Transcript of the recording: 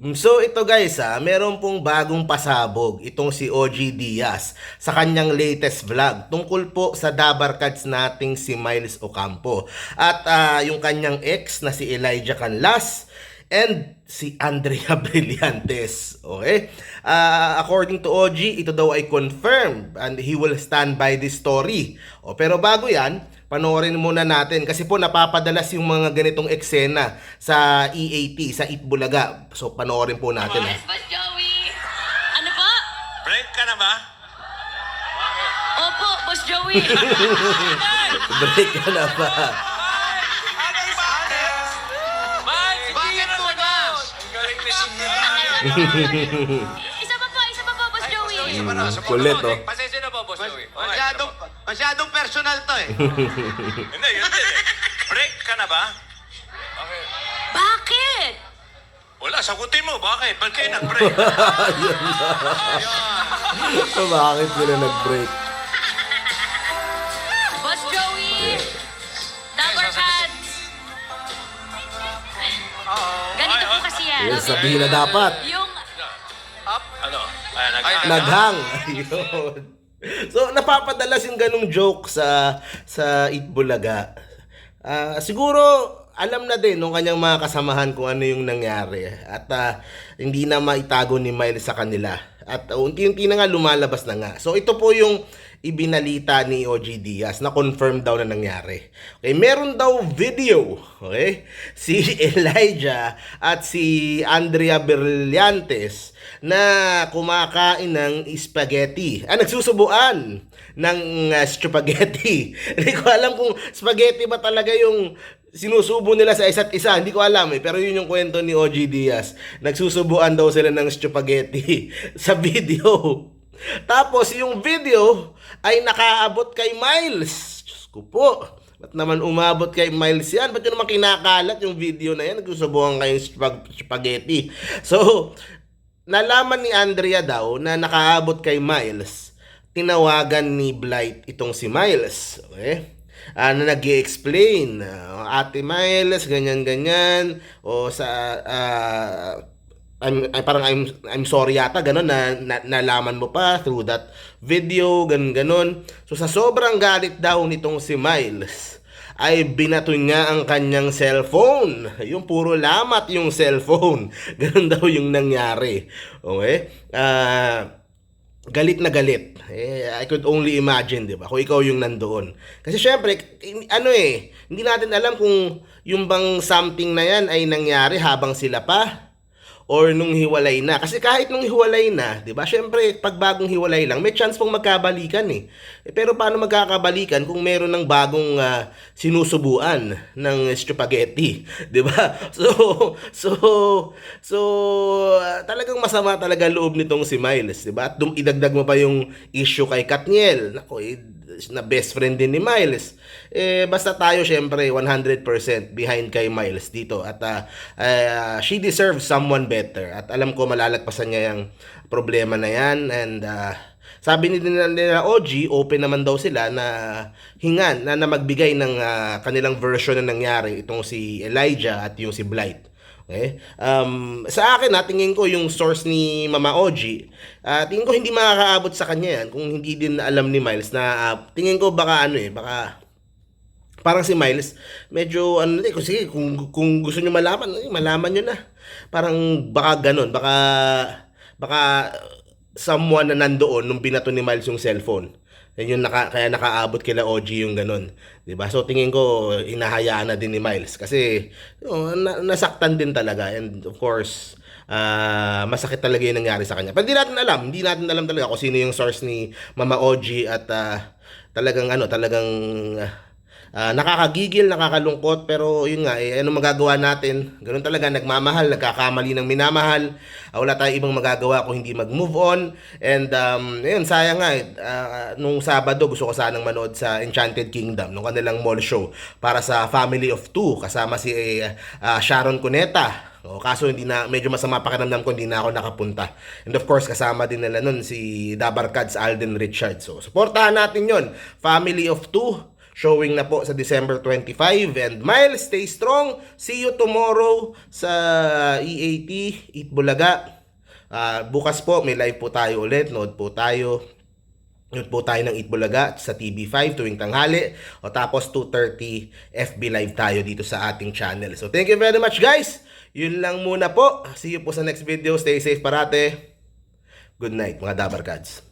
Mm, So ito guys ha, meron pong bagong pasabog itong si OG Diaz sa kanyang latest vlog tungkol po sa Dabarkads nating si Miles Ocampo at ah, yung kanyang ex na si Elijah Canlas and si Andrea Brillantes. Okay? Ah, according to OG, ito daw ay confirmed and he will stand by this story. O, pero bago yan, panoorin muna natin kasi po napapadalas yung mga ganitong eksena sa EAT, sa Itbulaga. So panoorin po natin. ha. Yes, Boss Joey. Ano po? Break ka na ba? Opo, Boss Joey. Break ka na ba? Isa pa po, isa pa po, Boss Joey. kulit, oh. Pasensya na po, Boss Joey. Masyadong? Masyadong personal to eh. Hindi, yun din eh. Break ka na ba? Okay. Bakit? Wala, sagutin mo. Bakit? Ba't kayo nag-break? So bakit sila nag-break? Boss Joey. Dabber Cats. Ganito po kasi yan. Yes, sabihin na dapat. Yung, ano? Ay, nag Naghang. Ayun. So, napapadalas yung ganong joke sa sa Itbulaga. Ah, siguro, alam na din nung kanyang mga kasamahan kung ano yung nangyari. At ah, hindi na maitago ni Miles sa kanila. At uh, unti-unti na nga lumalabas na nga. So, ito po yung ibinalita ni OG Diaz na confirm daw na nangyari. Okay, meron daw video, okay? Si Elijah at si Andrea Brillantes na kumakain ng spaghetti. Ah, nagsusubuan ng uh, spaghetti. Hindi ko alam kung spaghetti ba talaga yung sinusubo nila sa isa't isa. Hindi ko alam eh. Pero yun yung kwento ni OG Diaz. Nagsusubuan daw sila ng spaghetti sa video. Tapos yung video ay nakaabot kay Miles. Diyos ko po. Ba't naman umabot kay Miles yan? Ba't yun naman kinakalat yung video na yan? Nagsusubukan kayong spag- spaghetti. So, nalaman ni Andrea daw na nakaabot kay Miles. Tinawagan ni Blight itong si Miles. Okay? Ah, na nag explain Ate Miles, ganyan-ganyan. O sa... ah, I'm, ay, parang I'm, I'm sorry yata, ganun, na, na nalaman mo pa through that video, ganun, ganun. So, sa sobrang galit daw nitong si Miles, ay binato niya ang kanyang cellphone. Yung puro lamat yung cellphone. Ganun daw yung nangyari. Okay? Ah... galit na galit. Eh, I could only imagine, di ba? Kung ikaw yung nandoon. Kasi syempre, ano eh, hindi natin alam kung yung bang something na yan ay nangyari habang sila pa or nung hiwalay na. Kasi kahit nung hiwalay na, 'di ba? Syempre, pag bagong hiwalay lang, may chance pong magkabalikan eh. Eh, pero paano magkakabalikan kung meron ng bagong ah, sinusubuan ng spaghetti, 'di ba? So, so so ah, talagang masama talaga loob nitong si Miles, 'di ba? At idagdag mo pa yung issue kay Katniel. Nako, eh, na best friend din ni Miles. Eh, basta tayo syempre 100% behind kay Miles dito at ah, ah, she deserves someone better at alam ko malalagpasan niya yung problema na yan and ah, sabi ni nila, nila OG, open naman daw sila na hingan na, na magbigay ng ah, kanilang version na nangyari itong si Elijah at yung si Blight. Okay? Um, sa akin, ha, tingin ko yung source ni Mama Oji, ah, tingin ko hindi makakaabot sa kanya yan kung hindi din alam ni Miles na ah, tingin ko baka ano eh, baka parang si Miles, medyo ano eh, kung, sige, kung, kung gusto nyo malaman, eh, malaman nyo na. Parang baka ganun, baka, baka someone na nandoon nung binato ni Miles yung cellphone. Yan yung naka, kaya nakaabot kila OG yung ganun. 'Di ba So tingin ko, hinahayaan na din ni Miles. Kasi oh, na, nasaktan din talaga. And of course, ah masakit talaga yung nangyari sa kanya. Pero hindi natin alam. Hindi natin alam talaga kung sino yung source ni Mama OG at ah, talagang ano, talagang ah, nakakagigil, nakakalungkot, pero yun nga, eh, ano magagawa natin? Ganun talaga, nagmamahal, nagkakamali ng minamahal. Ah, wala tayong ibang magagawa kung hindi mag-move on. And, um, yun, sayang nga, eh, ah, nung Sabado, gusto ko sanang manood sa Enchanted Kingdom, nung kanilang mall show, para sa Family of Two, kasama si eh, ah, Sharon Cuneta. O, kaso hindi na, medyo masama pakiramdam ko, hindi na ako nakapunta. And of course, kasama din nila nun si Dabarkads Alden Richards. So, supportahan natin yon Family of Two, showing na po sa December 25. And Miles, stay strong. See you tomorrow sa EAT, Eat Bulaga. Ah, bukas po, may live po tayo ulit. Nood po tayo. Nood po tayo ng Eat Bulaga sa TV5 tuwing tanghali. O tapos 2.30 FB Live tayo dito sa ating channel. So thank you very much guys. Yun lang muna po. See you po sa next video. Stay safe parate. Good night mga Dabarkads.